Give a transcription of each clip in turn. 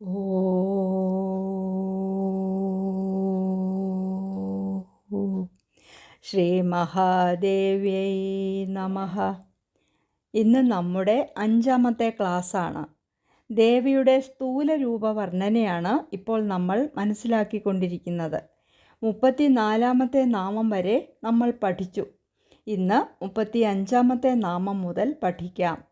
ഓ ശ്രീ നമ. ഇന്ന് നമ്മുടെ അഞ്ചാമത്തെ ക്ലാസ്സാണ്. ദേവിയുടെ സ്ഥൂല രൂപവർണനയാണ് ഇപ്പോൾ നമ്മൾ മനസ്സിലാക്കിക്കൊണ്ടിരിക്കുന്നത്. മുപ്പത്തിനാലാമത്തെ നാമം വരെ നമ്മൾ പഠിച്ചു. ഇന്ന് മുപ്പത്തി അഞ്ചാമത്തെ നാമം മുതൽ പഠിക്കാം.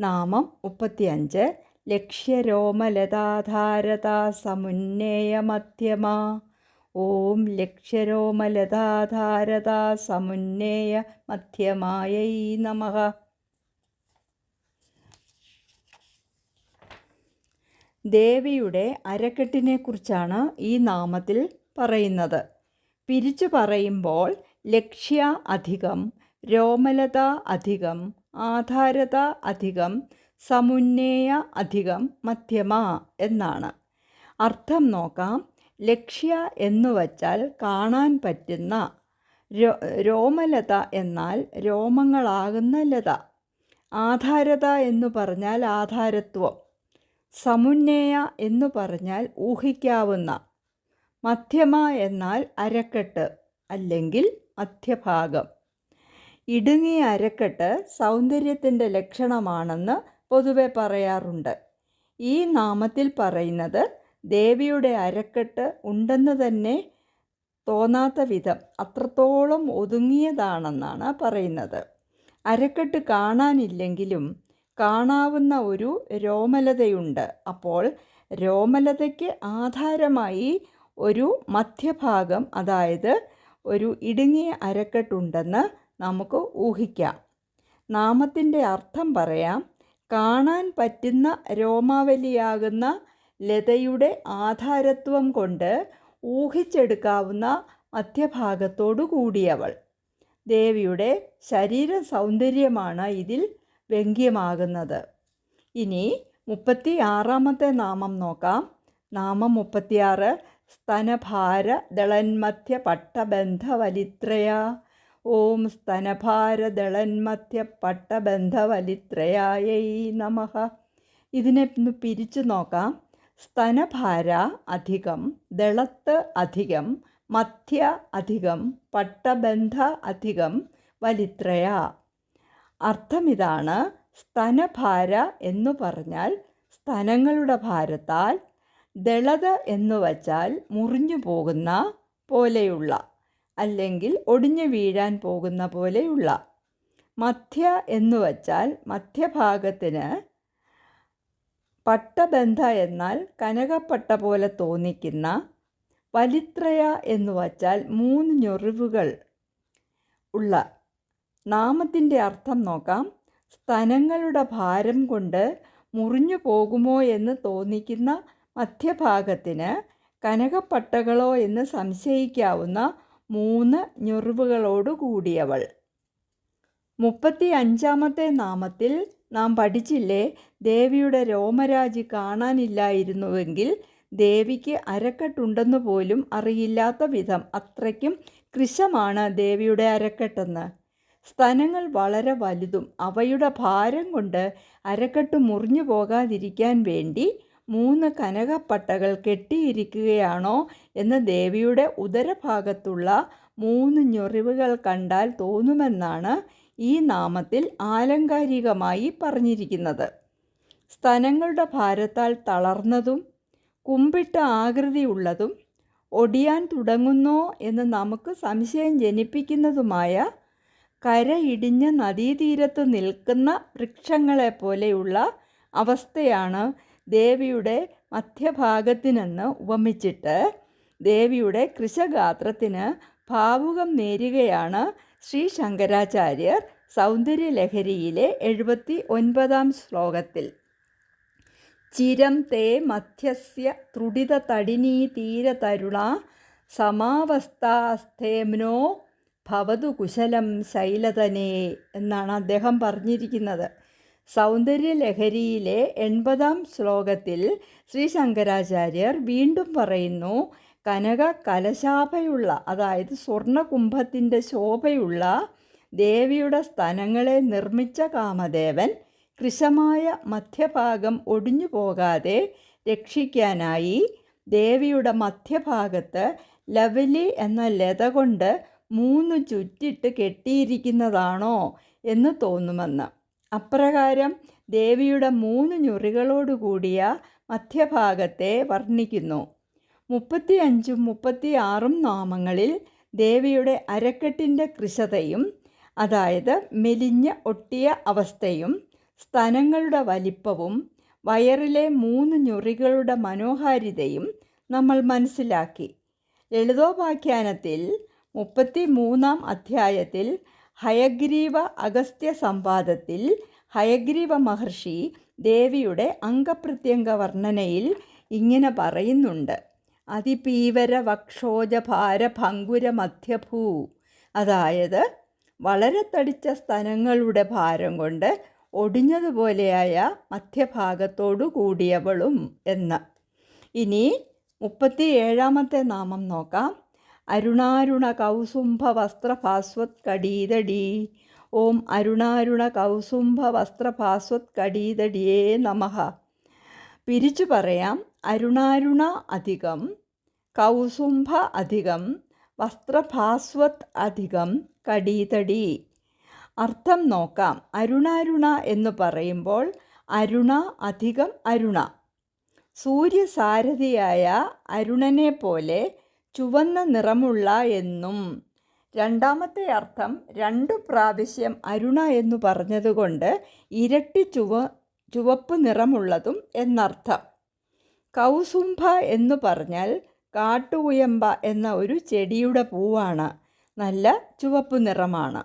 നാമം മുപ്പത്തിയഞ്ച് ലക്ഷ്യരോമലതാധാരതാ ഓം ലക്ഷ്യരോമലതാധാരതാ സമുന്നേയ മധ്യമായൈ ദേവിയുടെ അരക്കെട്ടിനെക്കുറിച്ചാണ് ഈ നാമത്തിൽ പറയുന്നത്. പിരിച്ചു പറയുമ്പോൾ ലക്ഷ്യ അധികം രോമലത അധികം ആധാരത അധികം സമുന്നേയ അധികം മധ്യമ എന്നാണ്. അർത്ഥം നോക്കാം. ലക്ഷ്യ എന്നു വച്ചാൽ കാണാൻ പറ്റുന്ന. രോമലത എന്നാൽ രോമങ്ങളാകുന്ന ലത. ആധാരത എന്നു പറഞ്ഞാൽ ആധാരത്വം. സമുന്നേയ എന്നു പറഞ്ഞാൽ ഊഹിക്കാവുന്ന. മധ്യമ എന്നാൽ അരക്കെട്ട് അല്ലെങ്കിൽ മധ്യഭാഗം. ഇടുങ്ങിയ അരക്കെട്ട് സൗന്ദര്യത്തിന്റെ ലക്ഷണമാണെന്ന് പൊതുവെ പറയാറുണ്ട്. ഈ നാമത്തിൽ പറയുന്നത് ദേവിയുടെ അരക്കെട്ട് ഉണ്ടെന്ന് തന്നെ തോന്നാത്ത വിധം അത്രത്തോളം ഒതുങ്ങിയതാണെന്നാണ് പറയുന്നത്. അരക്കെട്ട് കാണാനില്ലെങ്കിലും കാണാവുന്ന ഒരു രോമലതയുണ്ട്. അപ്പോൾ രോമലതയ്ക്ക് ആധാരമായി ഒരു മധ്യഭാഗം അതായത് ഒരു ഇടുങ്ങിയ അരക്കെട്ടുണ്ടെന്ന് നമുക്ക് ഊഹിക്കാം. നാമത്തിന്റെ അർത്ഥം പറയാം കാണാൻ പറ്റുന്ന രോമാവലിയാകുന്ന ലതയുടെ ആധാരത്വം കൊണ്ട് ഊഹിച്ചെടുക്കാവുന്ന മധ്യഭാഗത്തോടു കൂടിയവൾ. ദേവിയുടെ ശരീര സൗന്ദര്യമാണ് ഇതിൽ വ്യംഗ്യമാകുന്നത്. ഇനി മുപ്പത്തി ആറാമത്തെ നാമം നോക്കാം. നാമം മുപ്പത്തിയാറ്. സ്തനഭാര ദളന്മധ്യ പട്ടബന്ധവലിത്രയ. ഓം സ്തനഭാരദളന്മധ്യ നമഃ. ഇതിനെ ഒന്ന് പിരിച്ചു നോക്കാം. സ്തനഭാര അധികം ദളത്ത് അധികം മധ്യ അധികം പട്ടബന്ധ അധികം വലിത്രയ. അർത്ഥമിതാണ് സ്തനഭാര എന്നു പറഞ്ഞാൽ സ്തനങ്ങളുടെ ഭാരത്താൽ ദളത എന്നു വച്ചാൽ മുറിഞ്ഞു പോകുന്ന പോലെയുള്ള അല്ലെങ്കിൽ ഒടിഞ്ഞു വീഴാൻ പോകുന്ന പോലെയുള്ള. മധ്യ എന്ന് വച്ചാൽ മധ്യഭാഗത്തിന് പട്ടബന്ധ എന്നാൽ കനകപ്പട്ട പോലെ തോന്നിക്കുന്ന വലിത്രയ എന്ന് വച്ചാൽ മൂന്ന് ഞൊറിവുകൾ ഉള്ള. നാമത്തിന്റെ അർത്ഥം നോക്കാം. സ്തനങ്ങളുടെ ഭാരം കൊണ്ട് മുറിഞ്ഞു പോകുമോ എന്ന് തോന്നിക്കുന്ന മധ്യഭാഗത്തിന് കനകപ്പട്ടകളോ എന്ന് സംശയിക്കാവുന്ന മൂന്ന് ഞൊറിവുകളോടു കൂടിയവൾ മുപ്പത്തി അഞ്ചാമത്തെ നാമത്തിൽ നാം പഠിച്ചില്ലേ ദേവിയുടെ രോമരാജി കാണാനില്ലായിരുന്നുവെങ്കിൽ ദേവിക്ക് അരക്കെട്ടുണ്ടെന്ന് പോലും അറിയില്ലാത്ത വിധം അത്രയ്ക്കും കൃശമാണ് ദേവിയുടെ അരക്കെട്ടെന്ന്. സ്തനങ്ങൾ വളരെ വലുതും അവയുടെ ഭാരം കൊണ്ട് അരക്കെട്ട് മുറിഞ്ഞു പോകാതിരിക്കാൻ വേണ്ടി മൂന്ന് കനകപ്പട്ടകൾ കെട്ടിയിരിക്കുകയാണോ എന്ന് ദേവിയുടെ ഉദരഭാഗത്തുള്ള മൂന്ന് ഞൊറിവുകൾ കണ്ടാൽ തോന്നുമെന്നാണ് ഈ നാമത്തിൽ ആലങ്കാരികമായി പറഞ്ഞിരിക്കുന്നത്. സ്തനങ്ങളുടെ ഭാരത്താൽ തളർന്നതും കുമ്പിട്ട ആകൃതിയുള്ളതും ഒടിയാൻ തുടങ്ങുന്നോ എന്ന് നമുക്ക് സംശയം ജനിപ്പിക്കുന്നതുമായ കരയിടിഞ്ഞ നദീതീരത്ത് നിൽക്കുന്ന വൃക്ഷങ്ങളെ പോലെയുള്ള അവസ്ഥയാണ് ദേവിയുടെ മധ്യഭാഗത്തിനെന്ന് ഉപമിച്ചിട്ട് ദേവിയുടെ കൃശഗാത്രത്തിന് ഭാവുകം നേരുകയാണ് ശ്രീ ശങ്കരാചാര്യർ സൗന്ദര്യലഹരിയിലെ എഴുപത്തി ഒൻപതാം ശ്ലോകത്തിൽ. ചിരം തേ മധ്യസ്യ ത്രുടിത തടിനീ തീരതരുണ സമാവസ്ഥാസ്ഥേമ്നോ ഭവതു കുശലം ശൈലതനേ എന്നാണ് അദ്ദേഹം പറഞ്ഞിരിക്കുന്നത്. സൗന്ദര്യലഹരിയിലെ എൺപതാം ശ്ലോകത്തിൽ ശ്രീ ശങ്കരാചാര്യർ വീണ്ടും പറയുന്നു കനക കലശാഭയുള്ള അതായത് സ്വർണകുംഭത്തിന്റെ ശോഭയുള്ള ദേവിയുടെ സ്ഥലങ്ങളെ നിർമ്മിച്ച കാമദേവൻ കൃശമായ മധ്യഭാഗം ഒടിഞ്ഞു പോകാതെ രക്ഷിക്കാനായി ദേവിയുടെ മധ്യഭാഗത്ത് ലവലി എന്ന ലത കൊണ്ട് മൂന്ന് ചുറ്റിട്ട് കെട്ടിയിരിക്കുന്നതാണോ എന്ന് തോന്നുമെന്ന്. അപ്രകാരം ദേവിയുടെ മൂന്ന് ഞൊറികളോടുകൂടിയ മധ്യഭാഗത്തെ വർണിക്കുന്നു. മുപ്പത്തിയഞ്ചും മുപ്പത്തിയാറും നാമങ്ങളിൽ ദേവിയുടെ അരക്കെട്ടിന്റെ കൃശതയും അതായത് മെലിഞ്ഞ ഒട്ടിയ അവസ്ഥയും സ്തനങ്ങളുടെ വലിപ്പവും വയറിലെ മൂന്ന് ഞൊറികളുടെ മനോഹാരിതയും നമ്മൾ മനസ്സിലാക്കി. ലളിതോപാഖ്യാനത്തിൽ മുപ്പത്തി മൂന്നാം അധ്യായത്തിൽ ഹയഗ്രീവ അഗസ്ത്യ സംവാദത്തിൽ ഹയഗ്രീവ മഹർഷി ദേവിയുടെ അംഗപ്രത്യംഗ വർണനയിൽ ഇങ്ങനെ പറയുന്നുണ്ട്. അതിപീവര വക്ഷോജഭാര ഭങ്കുര മധ്യഭൂ. അതായത് വളരെ തടിച്ച സ്തനങ്ങളുടെ ഭാരം കൊണ്ട് ഒടിഞ്ഞതുപോലെയായ മധ്യഭാഗത്തോടു കൂടിയവളും എന്ന്. ഇനി മുപ്പത്തി ഏഴാമത്തെ നാമം നോക്കാം. അരുണാരുണ കൗസുംഭ വസ്ത്രഭാസ്വത് കടീതടി ഓം അരുണാരുണ കൗസുംഭ വസ്ത്രഭാസ്വത് കടീതടിയേ നമഃ. പിരിച്ചു പറയാം അരുണാരുണ അധികം കൗസുംഭ അധികം വസ്ത്രഭാസ്വത് അധികം കടീതടി. അർത്ഥം നോക്കാം അരുണാരുണ എന്ന് പറയുമ്പോൾ അരുണ അധികം അരുണ. സൂര്യസാരഥിയായ അരുണനെ പോലെ ചുവന്ന നിറമുള്ള എന്നും. രണ്ടാമത്തെ അർത്ഥം രണ്ടു പ്രാവശ്യം അരുണ എന്ന് പറഞ്ഞതുകൊണ്ട് ഇരട്ടി ചുവ ചുവപ്പ് നിറമുള്ളതും എന്നർത്ഥം. കൗസുംഭ എന്ന് പറഞ്ഞാൽ കാട്ടുകുയമ്പ എന്ന ഒരു ചെടിയുടെ പൂവാണ്. നല്ല ചുവപ്പ് നിറമാണ്.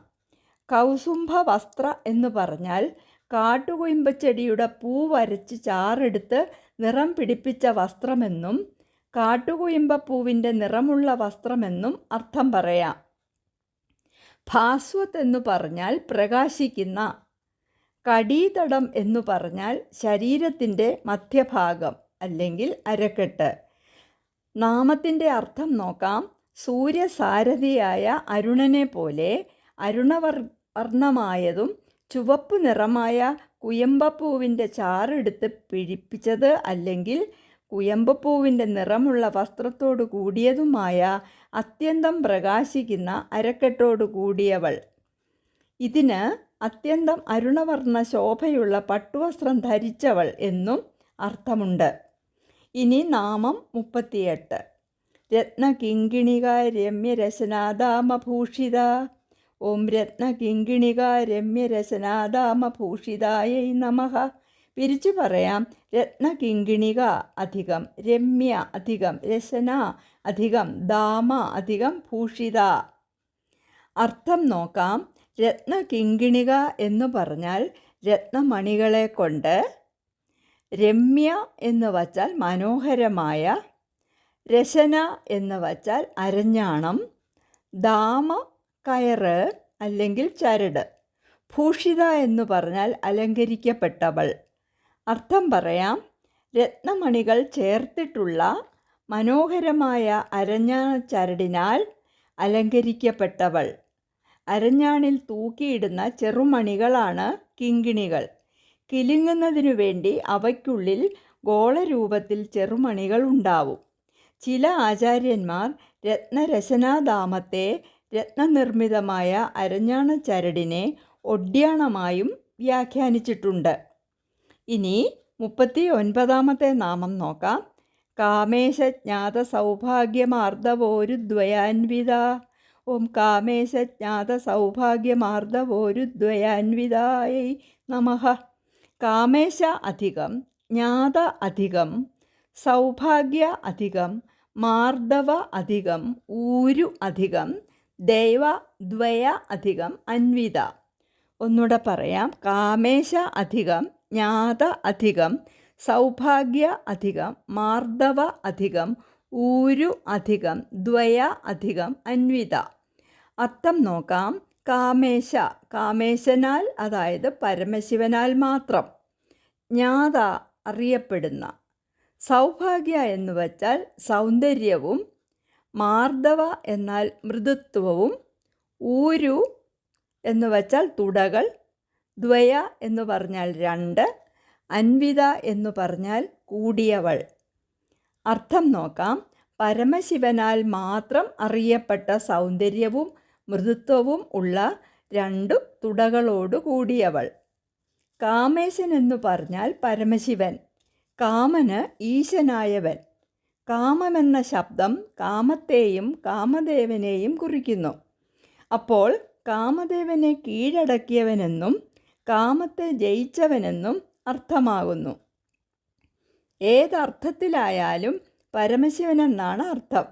കൗസുംഭ വസ്ത്ര എന്ന് പറഞ്ഞാൽ കാട്ടുകുയമ്പച്ചെടിയുടെ പൂ വരച്ച് ചാറെടുത്ത് നിറം പിടിപ്പിച്ച വസ്ത്രമെന്നും കാട്ടുകുയമ്പപ്പൂവിന്റെ നിറമുള്ള വസ്ത്രമെന്നും അർത്ഥം പറയാം. ഭാസ്വത് എന്നു പറഞ്ഞാൽ പ്രകാശിക്കുന്ന കടീതടം എന്നു പറഞ്ഞാൽ ശരീരത്തിന്റെ മധ്യഭാഗം അല്ലെങ്കിൽ അരക്കെട്ട്. നാമത്തിന്റെ അർത്ഥം നോക്കാം. സൂര്യസാരഥിയായ അരുണനെ പോലെ അരുണവർ വർണമായതും ചുവപ്പ് നിറമായ കുയമ്പപ്പൂവിന്റെ ചാറെടുത്ത് പിഴിപ്പിച്ചത് അല്ലെങ്കിൽ കുയമ്പപ്പൂവിന്റെ നിറമുള്ള വസ്ത്രത്തോടു കൂടിയതുമായ അത്യന്തം പ്രകാശിക്കുന്ന അരക്കെട്ടോടു കൂടിയവൾ. ഇതിന് അത്യന്തം അരുണവർണ ശോഭയുള്ള പട്ടുവസ്ത്രം ധരിച്ചവൾ എന്നും അർത്ഥമുണ്ട്. ഇനി നാമം മുപ്പത്തിയെട്ട്. രത്നകിങ്കിണിക രമ്യരശനാദാമഭൂഷിത ഓം രത്നകിങ്കിണിക രമ്യരശനാദാമഭൂഷിതായൈ നമഃ. പിരിച്ചു പറയാം. രത്നകിങ്കിണിക അധികം രമ്യ അധികം രശന അധികം ദാമ അധികം ഭൂഷിത. അർത്ഥം നോക്കാം. രത്നകിങ്കിണിക എന്ന് പറഞ്ഞാൽ രത്നമണികളെ കൊണ്ട് രമ്യ എന്ന് വച്ചാൽ മനോഹരമായ രശന എന്ന് വച്ചാൽ അരഞ്ഞാണം ദാമ കയറ് അല്ലെങ്കിൽ ചരട്. ഭൂഷിത എന്ന് പറഞ്ഞാൽ അലങ്കരിക്കപ്പെട്ടവൾ. അർത്ഥം പറയാം. രത്നമണികൾ ചേർത്തിട്ടുള്ള മനോഹരമായ അരഞ്ഞാണ ചരടിനാൽ അലങ്കരിക്കപ്പെട്ടവൾ. അരഞ്ഞാണിൽ തൂക്കിയിടുന്ന ചെറുമണികളാണ് കിങ്കിണികൾ. കിലുങ്ങുന്നതിനു വേണ്ടി അവയ്ക്കുള്ളിൽ ഗോളരൂപത്തിൽ ചെറുമണികൾ ഉണ്ടാവും. ചില ആചാര്യന്മാർ രത്നരചനാധാമത്തെ രത്നനിർമ്മിതമായ അരഞ്ഞാണ ചരടിനെ ഒഡ്യാണമായും വ്യാഖ്യാനിച്ചിട്ടുണ്ട്. ഇനി മുപ്പത്തി ഒൻപതാമത്തെ നാമം നോക്കാം. കാമേശജ്ഞാത സൗഭാഗ്യമാർദ്ദവോരു ദ്വയാൻവിത ഓം കാമേശജ്ഞാത സൗഭാഗ്യമാർദ്ദവോരു സൗഭാഗ്യമാർദ്ദവോരുദ്വയാൻവിതായൈ നമഃ. കാമേശ അധികം ജ്ഞാത അധികം സൗഭാഗ്യ അധികം മാർദ്ദവ അധികം ഊരു അധികം ദൈവ ദ്വയ അധികം അൻവിത. ഒന്നുകൂടെ പറയാം. കാമേശ അധികം ജ്ഞാത അധികം സൗഭാഗ്യ അധികം മാർദ്ദവ അധികം ഊരു അധികം ദ്വയ അധികം അന്വിത. അർത്ഥം നോക്കാം. കാമേശ കാമേശനാൽ അതായത് പരമശിവനാൽ മാത്രം. ജ്ഞാത അറിയപ്പെടുന്ന. സൗഭാഗ്യ എന്ന് വച്ചാൽ സൗന്ദര്യവും മാർദ്ദവ എന്നാൽ മൃദുത്വവും ഊരു എന്ന് വച്ചാൽ തുടകൾ ദ്വയ എന്ന് പറഞ്ഞാൽ രണ്ട് അൻവിത എന്നു പറഞ്ഞാൽ കൂടിയവൾ. അർത്ഥം നോക്കാം. പരമശിവനാൽ മാത്രം അറിയപ്പെട്ട സൗന്ദര്യവും മൃദുത്വവും ഉള്ള രണ്ടു തുടകളോടു കൂടിയവൾ. കാമേശൻ എന്നു പറഞ്ഞാൽ പരമശിവൻ. കാമന് ഈശനായവൻ. കാമമെന്ന ശബ്ദം കാമത്തെയും കാമദേവനെയും കുറിക്കുന്നു. അപ്പോൾ കാമദേവനെ കീഴടക്കിയവനെന്നും കാമത്തെ ജയിച്ചവനെന്നും അർത്ഥമാകുന്നു. ഏതർത്ഥത്തിലായാലും പരമശിവനെന്നാണ് അർത്ഥം.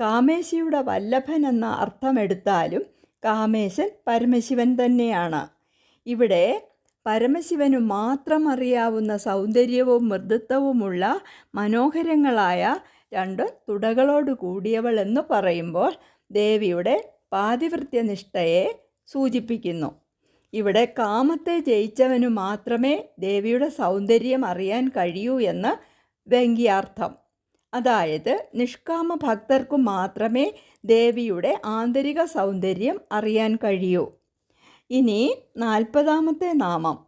കാമേശിയുടെ വല്ലഭൻ എന്ന അർത്ഥമെടുത്താലും കാമേശൻ പരമശിവൻ തന്നെയാണ്. ഇവിടെ പരമശിവനു മാത്രം അറിയാവുന്ന സൗന്ദര്യവും മൃദുത്വവുമുള്ള മനോഹരങ്ങളായ രണ്ട് തുടകളോട് കൂടിയവൾ എന്ന് പറയുമ്പോൾ ദേവിയുടെ പാതിവൃത്യനിഷ്ഠയെ സൂചിപ്പിക്കുന്നു. ഇവിടെ കാമത്തെ ജയിച്ചവനു മാത്രമേ ദേവിയുടെ സൗന്ദര്യം അറിയാൻ കഴിയൂ എന്ന് വ്യംഗ്യാർത്ഥം. അതായത് നിഷ്കാമ ഭക്തർക്കു മാത്രമേ ദേവിയുടെ ആന്തരിക സൗന്ദര്യം അറിയാൻ കഴിയൂ. ഇനി നാൽപ്പതാമത്തെ നാമം.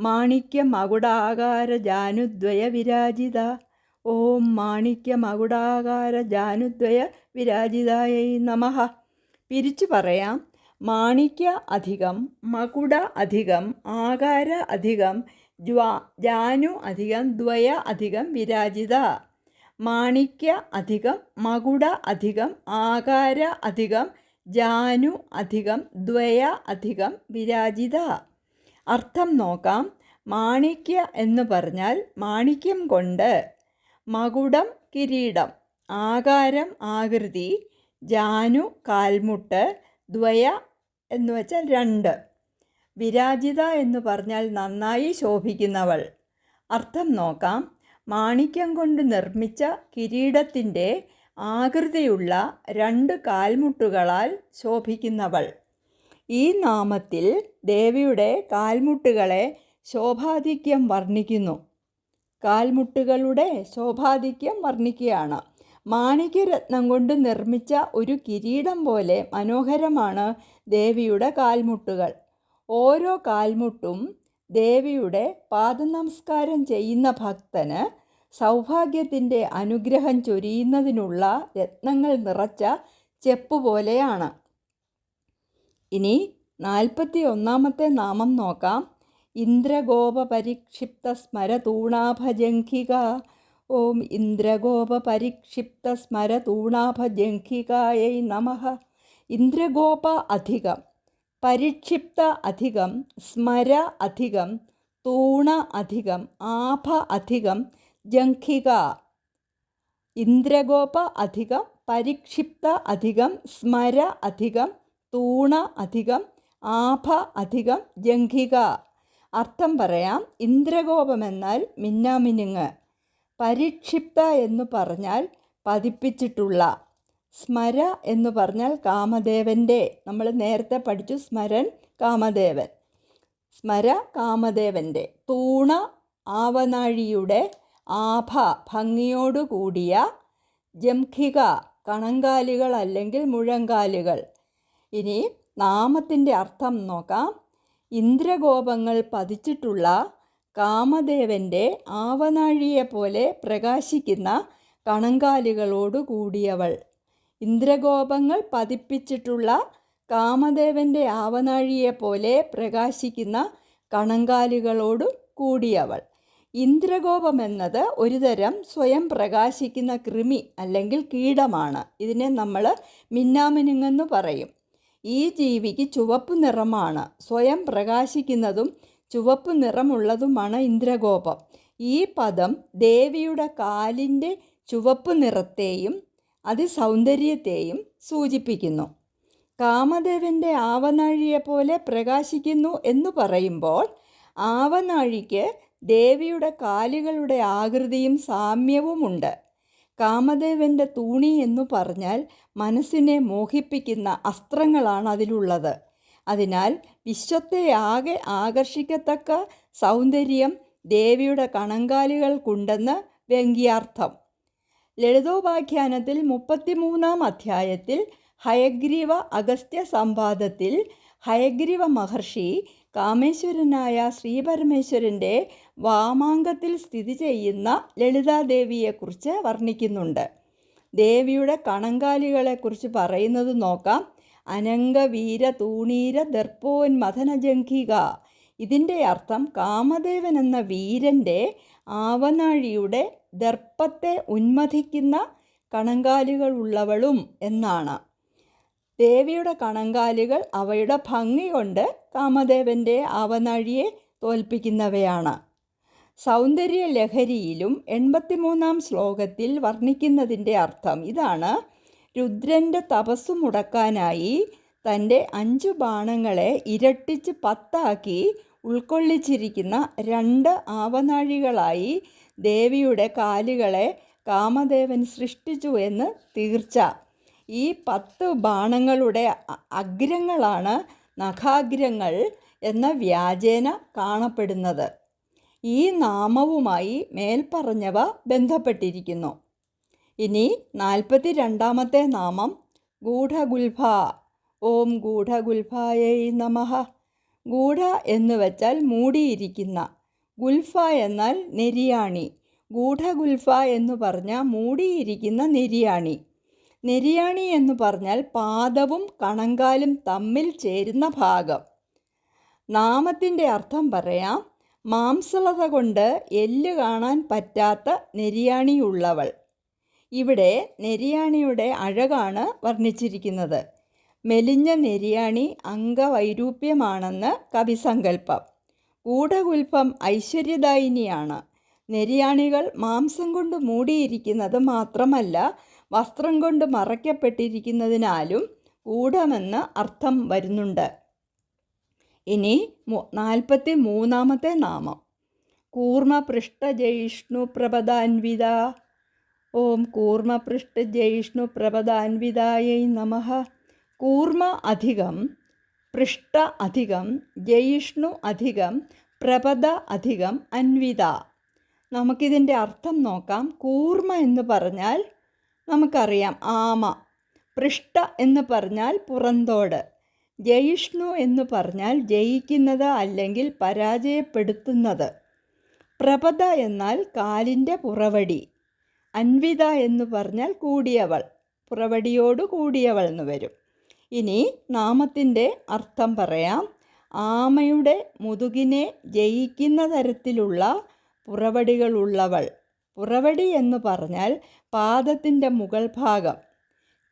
മാണിക്യ മകുടാകാര ജാനുദ്വയ വിരാജിത ഓം മാണിക്യ മകുടാകാര ജാനുദ്വയ വിരാജിതായൈ നമഃ. പിരിച്ചു പറയാം. മാണിക്യ അധികം മകുട അധികം ആകാര അധികം ജ്വാ ജാനു അധികം ദ്വയ അധികം വിരാജിത. മാണിക്യ അധികം മകുട അധികം ആകാര അധികം ജാനു അധികം ദ്വയ അധികം വിരാജിത. അർത്ഥം നോക്കാം. മാണിക്യ എന്ന് പറഞ്ഞാൽ മാണിക്യം കൊണ്ട്. മകുടം കിരീടം ആകാരം ആകൃതി ജാനു കാൽമുട്ട് ദ്വയ എന്ന് വെച്ചാൽ രണ്ട്. വിരാജിത എന്ന് പറഞ്ഞാൽ നന്നായി ശോഭിക്കുന്നവൾ. അർത്ഥം നോക്കാം. മാണിക്യം കൊണ്ട് നിർമ്മിച്ച കിരീടത്തിന്റെ ആകൃതിയുള്ള രണ്ട് കാൽമുട്ടുകളാൽ ശോഭിക്കുന്നവൾ. ഈ നാമത്തിൽ ദേവിയുടെ കാൽമുട്ടുകളെ ശോഭാധിക്യം വർണിക്കുന്നു. കാൽമുട്ടുകളുടെ ശോഭാധിക്യം വർണിക്കുകയാണ്. മാണിക്യരത്നം കൊണ്ട് നിർമ്മിച്ച ഒരു കിരീടം പോലെ മനോഹരമാണ് ദേവിയുടെ കാൽമുട്ടുകൾ. ഓരോ കാൽമുട്ടും ദേവിയുടെ പാദനമസ്കാരം ചെയ്യുന്ന ഭക്തന് സൗഭാഗ്യത്തിന്റെ അനുഗ്രഹം ചൊരിയുന്നതിനുള്ള രത്നങ്ങൾ നിറച്ച ചെപ്പ് പോലെയാണ്. ഇനി നാൽപ്പത്തി ഒന്നാമത്തെ നാമം നോക്കാം. ഇന്ദ്രഗോപ പരിക്ഷിപ്ത സ്മരതൂണാഭജംഘിക ഓം ഇന്ദ്രഗോപ സ്മര സ്മരതൂണാഭജംഘികായൈ നമ. ഇന്ദ്രഗോപ അധികം പരിക്ഷിപ്ത അധികം സ്മര അധികം തൂണ അധികം ആഭ അധികം ജംഘിക. ഇന്ദ്രഗോപ അധികം പരിക്ഷിപ്ത അധികം സ്മര അധികം തൂണ അധികം ആഭ അധികം ജംഘിക. അർത്ഥം പറയാം ഇന്ദ്രകോപമെന്നാൽ മിന്നാമിനുങ്ങ്. പരിക്ഷിപ്ത എന്ന് പറഞ്ഞാൽ പതിപ്പിച്ചിട്ടുള്ള. സ്മര എന്ന് പറഞ്ഞാൽ കാമദേവന്റെ. നമ്മൾ നേരത്തെ പഠിച്ചു സ്മരൻ കാമദേവൻ. സ്മര കാമദേവന്റെ. തൂണ ആവനാഴിയുടെ ആഭ ഭംഗിയോടുകൂടിയ ജംഖിക കണങ്കാലുകൾ അല്ലെങ്കിൽ മുഴങ്കാലുകൾ. ഇനി നാമത്തിന്റെ അർത്ഥം നോക്കാം. ഇന്ദ്രകോപങ്ങൾ പതിച്ചിട്ടുള്ള കാമദേവന്റെ ആവനാഴിയെ പോലെ പ്രകാശിക്കുന്ന കണങ്കാലുകളോട് കൂടിയവൾ ഇന്ദ്രഗോപങ്ങൾ പതിപ്പിച്ചിട്ടുള്ള കാമദേവന്റെ ആവനാഴിയെ പോലെ പ്രകാശിക്കുന്ന കണങ്കാലുകളോട് കൂടിയവൾ ഇന്ദ്രഗോപം എന്നത് ഒരുതരം സ്വയം പ്രകാശിക്കുന്ന കൃമി അല്ലെങ്കിൽ കീടമാണ്. ഇതിനെ നമ്മൾ മിന്നാമിനുങ്ങെന്ന് പറയും. ഈ ജീവിക്ക് ചുവപ്പ് നിറമാണ്. സ്വയം പ്രകാശിക്കുന്നതും ചുവപ്പ് നിറമുള്ളതുമാണ് ഇന്ദ്രഗോപം ഈ പദം ദേവിയുടെ കാലിന്റെ ചുവപ്പ് നിറത്തെയും അതിസൗന്ദര്യത്തെയും സൂചിപ്പിക്കുന്നു. കാമദേവന്റെ ആവനാഴിയെ പോലെ പ്രകാശിക്കുന്നു എന്ന് പറയുമ്പോൾ ആവനാഴിക്ക് ദേവിയുടെ കാലുകളുടെ ആകൃതിയും സാമ്യവുമുണ്ട്. കാമദേവന്റെ തൂണി എന്നു പറഞ്ഞാൽ മനസ്സിനെ മോഹിപ്പിക്കുന്ന അസ്ത്രങ്ങളാണ് അതിലുള്ളത്. അതിനാൽ വിശ്വത്തെ ആകെ ആകർഷിക്കത്തക്ക സൗന്ദര്യം ദേവിയുടെ കണങ്കാലുകൾക്കുണ്ടെന്ന് വ്യംഗ്യാർത്ഥം. ലളിതോപാഖ്യാനത്തിൽ മുപ്പത്തിമൂന്നാം അധ്യായത്തിൽ ഹയഗ്രീവ അഗസ്ത്യ സംവാദത്തിൽ ഹയഗ്രീവ മഹർഷി കാമേശ്വരനായ ശ്രീപരമേശ്വരന്റെ വാമാങ്കത്തിൽ സ്ഥിതി ചെയ്യുന്ന ലളിതാദേവിയെക്കുറിച്ച് വർണിക്കുന്നുണ്ട്. ദേവിയുടെ കണങ്കാലികളെക്കുറിച്ച് പറയുന്നത് നോക്കാം. അനംഗവീര തൂണീര ദർപ്പോൻ മഥനജംഘിക. ഇതിന്റെ അർത്ഥം കാമദേവൻ എന്ന വീരന്റെ ആവനാഴിയുടെ ദർപ്പത്തെ ഉന്മഥിക്കുന്ന കണങ്കാലുകൾ ഉള്ളവളും എന്നാണ്. ദേവിയുടെ കണങ്കാലുകൾ അവയുടെ ഭംഗി കൊണ്ട് കാമദേവന്റെ ആവനാഴിയെ തോൽപ്പിക്കുന്നവയാണ്. സൗന്ദര്യ ലഹരിയിലും എൺപത്തിമൂന്നാം ശ്ലോകത്തിൽ വർണിക്കുന്നതിന്റെ അർത്ഥം ഇതാണ്. രുദ്രന്റെ തപസ്സു മുടക്കാനായി തന്റെ അഞ്ചു ബാണങ്ങളെ ഇരട്ടിച്ച് പത്താക്കി ഉൾക്കൊള്ളിച്ചിരിക്കുന്ന രണ്ട് ആവനാഴികളായി ദേവിയുടെ കാലുകളെ കാമദേവൻ സൃഷ്ടിച്ചു എന്ന് തീർച്ച. ഈ പത്ത് ബാണങ്ങളുടെ അഗ്രങ്ങളാണ് നഖാഗ്രങ്ങൾ എന്ന വ്യാജേന കാണപ്പെടുന്നത്. ഈ നാമവുമായി മേൽപ്പറഞ്ഞവ ബന്ധപ്പെട്ടിരിക്കുന്നു. ഇനി നാൽപ്പത്തി രണ്ടാമത്തെ നാമം ഗൂഢഗുൽഭ. ഓം ഗൂഢഗുൽഭായൈ നമഃ. ഗൂഢ എന്ന് വെച്ചാൽ മൂടിയിരിക്കുന്ന. ഗുൽഫ എന്നാൽ നെരിയാണി. ഗൂഢഗുൽഫ എന്ന് പറഞ്ഞാൽ മൂടിയിരിക്കുന്ന നെരിയാണി. നെരിയാണി എന്ന് പറഞ്ഞാൽ പാദവും കണങ്കാലും തമ്മിൽ ചേരുന്ന ഭാഗം. നാമത്തിന്റെ അർത്ഥം പറയാം മാംസളത കൊണ്ട് എല്ല് കാണാൻ പറ്റാത്ത നെരിയാണിയുള്ളവൾ. ഇവിടെ നെരിയാണിയുടെ അഴകാണ് വർണിച്ചിരിക്കുന്നത്. മെലിഞ്ഞ നെരിയാണി അംഗവൈരൂപ്യമാണെന്ന് കവിസങ്കല്പം. ഗൂഢകുൽപ്പം ഐശ്വര്യദായിനിയാണ്. നെരിയാണികൾ മാംസം കൊണ്ട് മൂടിയിരിക്കുന്നത് മാത്രമല്ല വസ്ത്രം കൊണ്ട് മറയ്ക്കപ്പെട്ടിരിക്കുന്നതിനാലും ഗൂഢമെന്ന് അർത്ഥം വരുന്നുണ്ട്. ഇനി നാൽപ്പത്തി മൂന്നാമത്തെ നാമം. കൂർമ്മപൃഷ്ഠജയിഷ്ണു പ്രപദാൻവിത. ഓം കൂർമ്മപൃഷ്ഠജയിഷ്ണു പ്രപദാൻവിതായൈ നമഃ. കൂർമ്മ അധികം പൃഷ്ട അധികം ജയിഷ്ണു അധികം പ്രപദ അധികം അൻവിത. നമുക്കിതിന്റെ അർത്ഥം നോക്കാം. കൂർമ്മ എന്ന് പറഞ്ഞാൽ നമുക്കറിയാം ആമ. പൃഷ്ട എന്ന് പറഞ്ഞാൽ പുറന്തോട്. ജയിഷ്ണു എന്ന് പറഞ്ഞാൽ ജയിക്കുന്നത് അല്ലെങ്കിൽ പരാജയപ്പെടുത്തുന്നത്. പ്രപദ എന്നാൽ കാലിന്റെ പുറവടി. അൻവിത എന്ന് പറഞ്ഞാൽ കൂടിയവൾ പുറവടിയോട് കൂടിയവൾ എന്ന് വരും. ഇനി നാമത്തിന്റെ അർത്ഥം പറയാം. ആമയുടെ മുതുകിനെ ജയിക്കുന്ന തരത്തിലുള്ള പുറവടികളുള്ളവൾ. പുറവടി എന്ന് പറഞ്ഞാൽ പാദത്തിന്റെ മുകൾ ഭാഗം.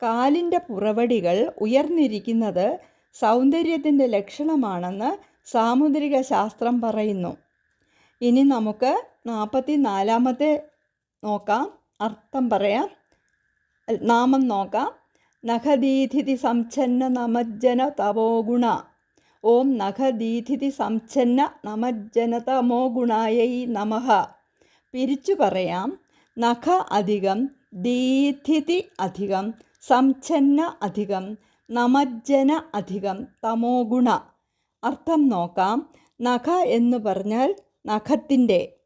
കാലിന്റെ പുറവടികൾ ഉയർന്നിരിക്കുന്നത് സൗന്ദര്യത്തിന്റെ ലക്ഷണമാണെന്ന് സാമുദ്രിക ശാസ്ത്രം പറയുന്നു. ഇനി നമുക്ക് നാൽപ്പത്തി നാലാമത്തെ നോക്കാം. അർത്ഥം പറയാം. നാമം നോക്കാം. നഖദീഥിതി സംഛന്ന നമജ്ജന തമോ ഗുണ. ഓം നഖദീഥിതി സംഛന്ന നമജ്ജന തമോ ഗുണായൈ നമഃ. പിരിച്ചു പറയാം. നഖ അധികം ദീഥിതി അധികം സംഛന്ന അധികം നമജ്ജന അധികം തമോ ഗുണ. അർത്ഥം നോക്കാം. നഖ എന്ന് പറഞ്ഞാൽ നഖത്തിന്റെ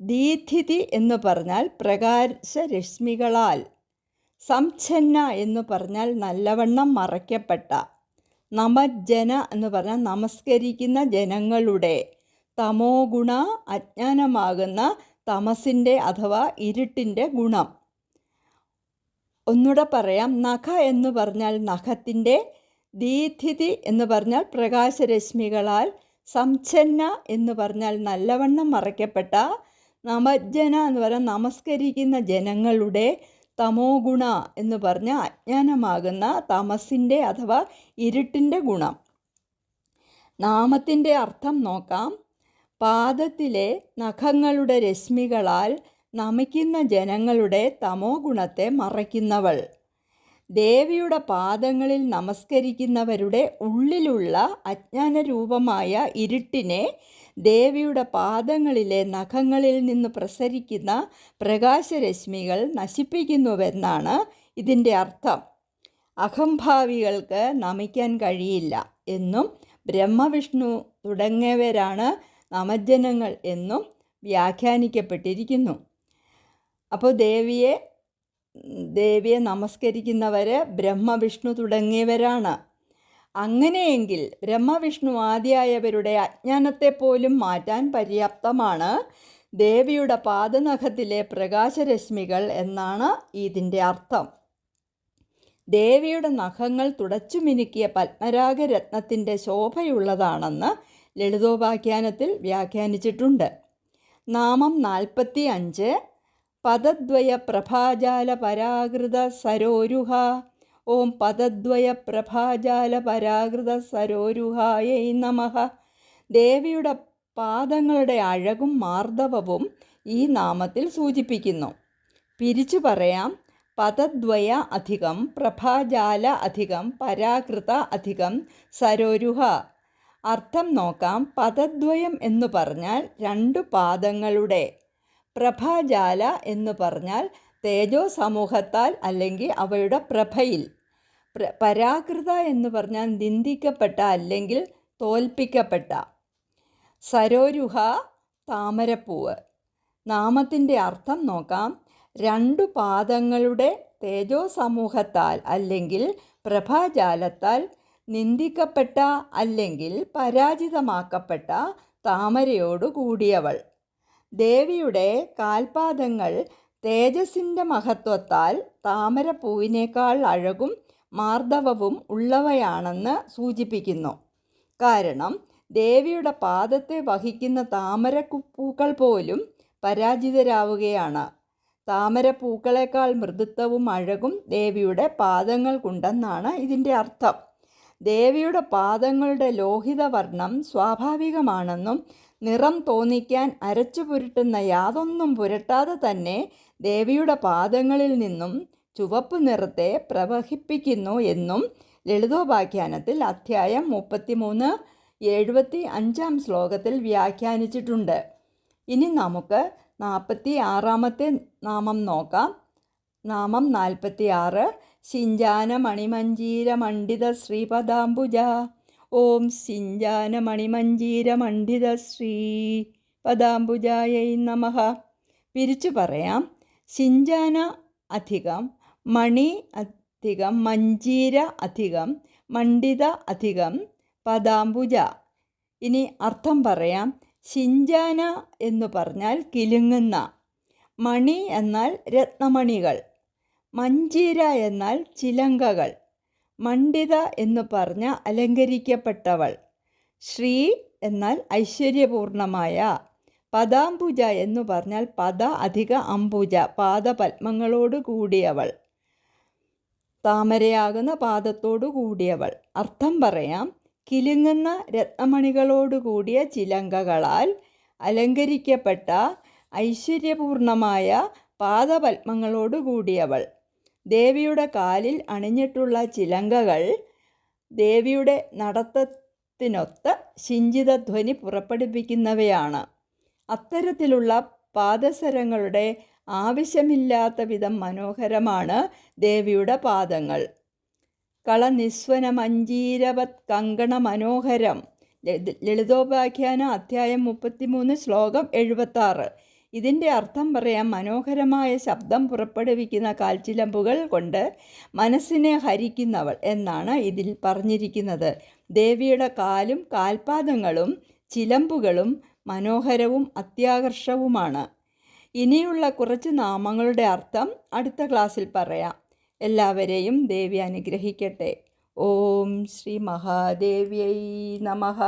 ദീഥിതി എന്ന് പറഞ്ഞാൽ പ്രകാശരശ്മികളാൽ. സംഛന്ന എന്ന് പറഞ്ഞാൽ നല്ലവണ്ണം മറയ്ക്കപ്പെട്ട. നമജ്ജന എന്ന് പറഞ്ഞാൽ നമസ്കരിക്കുന്ന ജനങ്ങളുടെ. തമോ ഗുണ അജ്ഞാനമാകുന്ന തമസിന്റെ അഥവാ ഇരുട്ടിന്റെ ഗുണം. ഒന്നുകൂടെ പറയാം നഖ എന്ന് പറഞ്ഞാൽ നഖത്തിന്റെ ദീധിതി എന്ന് പറഞ്ഞാൽ പ്രകാശരശ്മികളാൽ. സംഛന്ന എന്ന് പറഞ്ഞാൽ നല്ലവണ്ണം മറയ്ക്കപ്പെട്ട നമജ്ജന എന്ന് പറഞ്ഞാൽ നമസ്കരിക്കുന്ന ജനങ്ങളുടെ തമോ ഗുണ എന്ന് പറഞ്ഞ അജ്ഞാനമാകുന്ന തമസിന്റെ അഥവാ ഇരുട്ടിന്റെ ഗുണം. നാമത്തിന്റെ അർത്ഥം നോക്കാം. പാദത്തിലെ നഖങ്ങളുടെ രശ്മികളാൽ നമിക്കുന്ന ജനങ്ങളുടെ തമോ ഗുണത്തെ മറയ്ക്കുന്നവൾ. ദേവിയുടെ പാദങ്ങളിൽ നമസ്കരിക്കുന്നവരുടെ ഉള്ളിലുള്ള അജ്ഞാനരൂപമായ ഇരുട്ടിനെ ദേവിയുടെ പാദങ്ങളിലെ നഖങ്ങളിൽ നിന്ന് പ്രസരിക്കുന്ന പ്രകാശരശ്മികൾ നശിപ്പിക്കുന്നുവെന്നാണ് ഇതിന്റെ അർത്ഥം. അഹംഭാവികൾക്ക് നമിക്കാൻ കഴിയില്ല എന്നും ബ്രഹ്മവിഷ്ണു തുടങ്ങിയവരാണ് നമജ്ജനങ്ങൾ എന്നും വ്യാഖ്യാനിക്കപ്പെട്ടിരിക്കുന്നു. അപ്പോൾ ദേവിയെ ദേവിയെ നമസ്കരിക്കുന്നവർ ബ്രഹ്മവിഷ്ണു തുടങ്ങിയവരാണ്. അങ്ങനെയെങ്കിൽ ബ്രഹ്മവിഷ്ണു ആദിയായവരുടെ അജ്ഞാനത്തെ പോലും മാറ്റാൻ പര്യാപ്തമാണ്. ദേവിയുടെ പാദനഖത്തിലെ പ്രകാശരശ്മികൾ എന്നാണ് ഇതിന്റെ അർത്ഥം. ദേവിയുടെ നഖങ്ങൾ തുടച്ചു മിനുക്കിയ പത്മരാഗരത്നത്തിന്റെ ശോഭയുള്ളതാണെന്ന് ലളിതോപാഖ്യാനത്തിൽ വ്യാഖ്യാനിച്ചിട്ടുണ്ട്. നാമം നാൽപ്പത്തി അഞ്ച് പദദ്വയ പ്രഭാജാല പരാകൃത സരോരുഹ. ഓം പദദ്വയ പ്രഭാജാല പരാകൃത സരോരുഹായൈ നമഃ. ദേവിയുടെ പാദങ്ങളുടെ അഴകും മാർദ്ദവവും ഈ നാമത്തിൽ സൂചിപ്പിക്കുന്നു. പിരിച്ചു പറയാം പദദ്വയ അധികം പ്രഭാജാല അധികം പരാകൃത അധികം സരോരുഹ. അർത്ഥം നോക്കാം പദദ്വയം എന്ന് പറഞ്ഞാൽ രണ്ടു പാദങ്ങളുടെ. പ്രഭാജാല എന്ന് പറഞ്ഞാൽ തേജോ സമൂഹത്താൽ അല്ലെങ്കിൽ അവയുടെ പ്രഭയിൽ. പ്ര പരാകൃത എന്ന് പറഞ്ഞാൽ നിന്ദിക്കപ്പെട്ട അല്ലെങ്കിൽ തോൽപ്പിക്കപ്പെട്ട. സരോരുഹ താമരപ്പൂവ്. നാമത്തിന്റെ അർത്ഥം നോക്കാം. രണ്ടു പാദങ്ങളുടെ തേജോ സമൂഹത്താൽ അല്ലെങ്കിൽ പ്രഭാജാലത്താൽ നിന്ദിക്കപ്പെട്ട അല്ലെങ്കിൽ പരാജിതമാക്കപ്പെട്ട താമരയോടു കൂടിയവൾ. ദേവിയുടെ കാൽപാദങ്ങൾ തേജസ്സിന്റെ മഹത്വത്താൽ താമരപ്പൂവിനേക്കാൾ അഴകും മാർദ്ദവവും ഉള്ളവയാണെന്ന് സൂചിപ്പിക്കുന്നു. കാരണം ദേവിയുടെ പാദത്തെ വഹിക്കുന്ന താമരപ്പൂക്കൾ പോലും പരാജിതരാവുകയാണ്. താമരപ്പൂക്കളേക്കാൾ മൃദുത്വവും അഴകും ദേവിയുടെ പാദങ്ങൾക്കുണ്ടെന്നാണ് ഇതിന്റെ അർത്ഥം. ദേവിയുടെ പാദങ്ങളുടെ ലോഹിത വർണം സ്വാഭാവികമാണെന്നും നിറം തോന്നിക്കാൻ അരച്ചു പുരട്ടുന്ന യാതൊന്നും പുരട്ടാതെ തന്നെ ദേവിയുടെ പാദങ്ങളിൽ നിന്നും ചുവപ്പ് നിറത്തെ പ്രവഹിപ്പിക്കുന്നു എന്നും ലളിതോപാഖ്യാനത്തിൽ അധ്യായം മുപ്പത്തിമൂന്ന് എഴുപത്തി അഞ്ചാം ശ്ലോകത്തിൽ വ്യാഖ്യാനിച്ചിട്ടുണ്ട്. ഇനി നമുക്ക് നാൽപ്പത്തി ആറാമത്തെ നാമം നോക്കാം. നാമം നാൽപ്പത്തി ആറ് ശിഞ്ചാന മണിമഞ്ജീര മണ്ഡിത ശ്രീപദാംബുജ ഓം ശിഞ്ചാന മണിമഞ്ജീര മണ്ഡിത ശ്രീ പദാംബുജായൈ നമഃ. പിരിച്ചു പറയാം ശിഞ്ചാന അധികം മണി അധികം മഞ്ചീര അധികം മണ്ഡിത അധികം പദാംബുജ. ഇനി അർത്ഥം പറയാം. ശിഞ്ചാന എന്ന് പറഞ്ഞാൽ കിലുങ്ങുന്ന. മണി എന്നാൽ രത്നമണികൾ. മഞ്ചീര എന്നാൽ ചിലങ്കകൾ. മണ്ഡിത എന്ന് പറഞ്ഞ അലങ്കരിക്കപ്പെട്ടവൾ. ശ്രീ എന്നാൽ ഐശ്വര്യപൂർണമായ. പദാംബുജ എന്ന് പറഞ്ഞാൽ പദ അധിക അംബുജ പാദപത്മങ്ങളോട് കൂടിയവൾ. താമരയാകുന്ന പാദത്തോടു കൂടിയവൾ. അർത്ഥം പറയാം കിലുങ്ങുന്ന രത്നമണികളോട് കൂടിയ ചിലങ്കകളാൽ അലങ്കരിക്കപ്പെട്ട ഐശ്വര്യപൂർണമായ പാദപത്മങ്ങളോട് കൂടിയവൾ. ദേവിയുടെ കാലിൽ അണിഞ്ഞിട്ടുള്ള ചിലങ്കകൾ ദേവിയുടെ നടത്തത്തിനൊത്ത ശിഞ്ചിത ധ്വനി പുറപ്പെടുവിക്കുന്നവയാണ്. അത്തരത്തിലുള്ള പാദസരങ്ങളുടെ ആവശ്യമില്ലാത്ത വിധം മനോഹരമാണ് ദേവിയുടെ പാദങ്ങൾ. കളനിസ്വനമഞ്ജീരവത് കങ്കണ മനോഹരം. ലളിതോപാഖ്യാന അധ്യായം മുപ്പത്തിമൂന്ന് ശ്ലോകം എഴുപത്താറ്. ഇതിന്റെ അർത്ഥം പറയാം മനോഹരമായ ശബ്ദം പുറപ്പെടുവിക്കുന്ന കാൽച്ചിലമ്പുകൾ കൊണ്ട് മനസ്സിനെ ഹരിക്കുന്നവൾ എന്നാണ് ഇതിൽ പറഞ്ഞിരിക്കുന്നത്. ദേവിയുടെ കാലും കാൽപാദങ്ങളും ചിലമ്പുകളും മനോഹരവും അത്യാകർഷവുമാണ്. ഇനിയുള്ള കുറച്ച് നാമങ്ങളുടെ അർത്ഥം അടുത്ത ക്ലാസ്സിൽ പറയാം. എല്ലാവരെയും ദേവി അനുഗ്രഹിക്കട്ടെ. ഓം ശ്രീ മഹാദേവ്യൈ നമഃ.